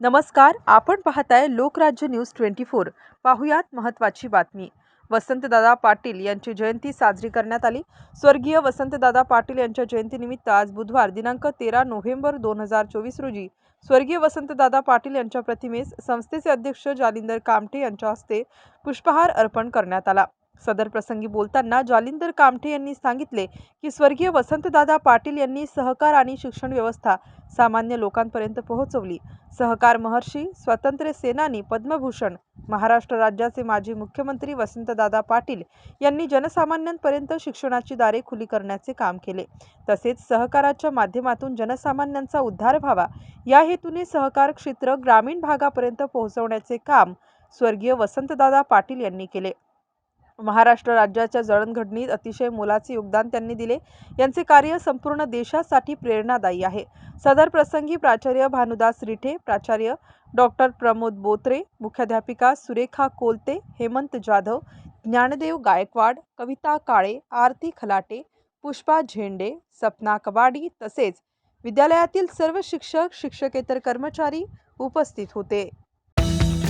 नमस्कार आपण पाहताय लोकराज्य न्यूज ट्वेंटी फोर. पाहुयात महत्त्वाची बातमी. वसंतदादा पाटील यांची जयंती साजरी करण्यात आली. स्वर्गीय वसंतदादा पाटील यांच्या जयंतीनिमित्त आज बुधवार दिनांक तेरा नोव्हेंबर दोन हजार चोवीस रोजी स्वर्गीय वसंतदादा पाटील यांच्या प्रतिमेस संस्थेचे अध्यक्ष जालिंदर कामठे यांच्या हस्ते पुष्पहार अर्पण करण्यात आला. सदर प्रसंगी बोलताना जालिंदर कामठे यांनी सांगितले की स्वर्गीय वसंतदादा पाटील यांनी सहकार आणि शिक्षण व्यवस्था सामान्य लोकांपर्यंत पोहोचवली. सहकार महर्षी स्वातंत्र्य सेनानी पद्मभूषण महाराष्ट्र राज्याचे माजी मुख्यमंत्री वसंतदादा पाटील यांनी जनसामान्यांपर्यंत शिक्षणाची दारे खुली करण्याचे काम केले. तसेच सहकाराच्या माध्यमातून जनसामान्यांचा उद्धार व्हावा. या हेतूने सहकार क्षेत्र ग्रामीण भागापर्यंत पोहोचवण्याचे काम स्वर्गीय वसंतदादा पाटील यांनी केले. महाराष्ट्र राज्याच्या जडणघडणीत अतिशय मोलाचे योगदान त्यांनी दिले. यांचे कार्य संपूर्ण देशासाठी प्रेरणादायी आहे. सदर प्रसंगी प्राचार्य भानुदास रिठे प्राचार्य डॉक्टर प्रमोद बोत्रे मुख्याध्यापिका सुरेखा कोलते हेमंत जाधव ज्ञानदेव गायकवाड कविता काळे आरती खलाटे पुष्पा झेंडे सपना कबाडी तसेच विद्यालयातील सर्व शिक्षक शिक्षकेतर कर्मचारी उपस्थित होते.